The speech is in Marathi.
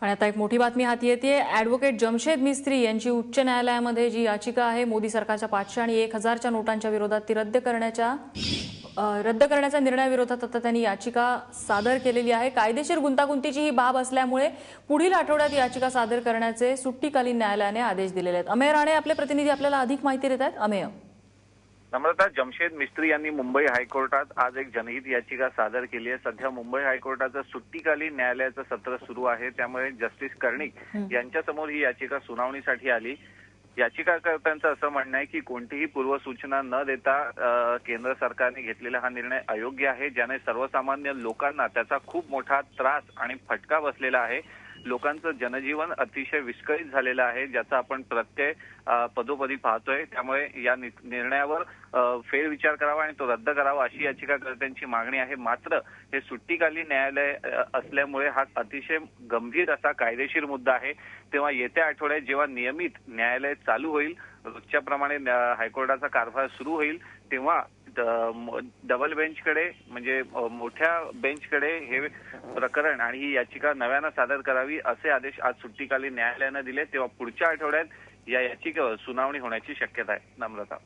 आणि आता एक मोठी बातमी हाती येते. ॲडव्होकेट जमशेद मिस्त्री यांची उच्च न्यायालयामध्ये जी याचिका आहे मोदी सरकारच्या पाचशे आणि एक हजारच्या नोटांच्या विरोधात ती रद्द करण्याच्या रद्द करण्याच्या निर्णयाविरोधात आता त्यांनी याचिका सादर केलेली आहे. कायदेशीर गुंतागुंतीची ही बाब असल्यामुळे पुढील आठवड्यात याचिका सादर करण्याचे सुट्टीकालीन न्यायालयाने आदेश दिलेले आहेत. अमेय राणे आपले प्रतिनिधी आपल्याला अधिक माहिती देत आहेत. अमेय. नम्रता जमशेद मिस्त्री यांनी मुंबई हायकोर्टात आज एक जनहित याचिका सादर केली आहे. सध्या मुंबई हायकोर्टाचं सुट्टीकालीन न्यायालयाचं सत्र सुरू आहे. त्यामुळे जस्टिस कर्णिक यांच्यासमोर ही याचिका सुनावणीसाठी आली. याचिकाकर्त्यांचं असं म्हणणं आहे की कोणतीही पूर्वसूचना न देता केंद्र सरकारने घेतलेला हा निर्णय अयोग्य आहे ज्याने सर्वसामान्य लोकांना त्याचा खूप मोठा त्रास आणि फटका बसलेला आहे. लोकांचं जनजीवन अतिशय विस्कळीत झालेलं आहे ज्याचा आपण प्रत्यय पदोपदी पाहतोय. त्यामुळे या निर्णयावर फेरविचार करावा आणि तो रद्द करावा अशी याचिकाकर्त्यांची मागणी आहे. मात्र हे सुट्टीकालीन न्यायालय असल्यामुळे हा अतिशय गंभीर असा कायदेशीर मुद्दा आहे. तेव्हा येत्या आठवड्यात जेव्हा नियमित न्यायालय चालू होईल रोजच्या प्रमाणे हायकोर्टाचा कारभार सुरू होईल तेव्हा डबल बेंचकडे म्हणजे मोठ्या बेंचकडे हे प्रकरण आणि ही याचिका नव्यानं सादर करावी असे आदेश आज सुट्टीकालीन न्यायालयानं दिले तेव्हा पुढच्या आठवड्यात या याचिकेवर सुनावणी होण्याची शक्यता आहे. नम्रता.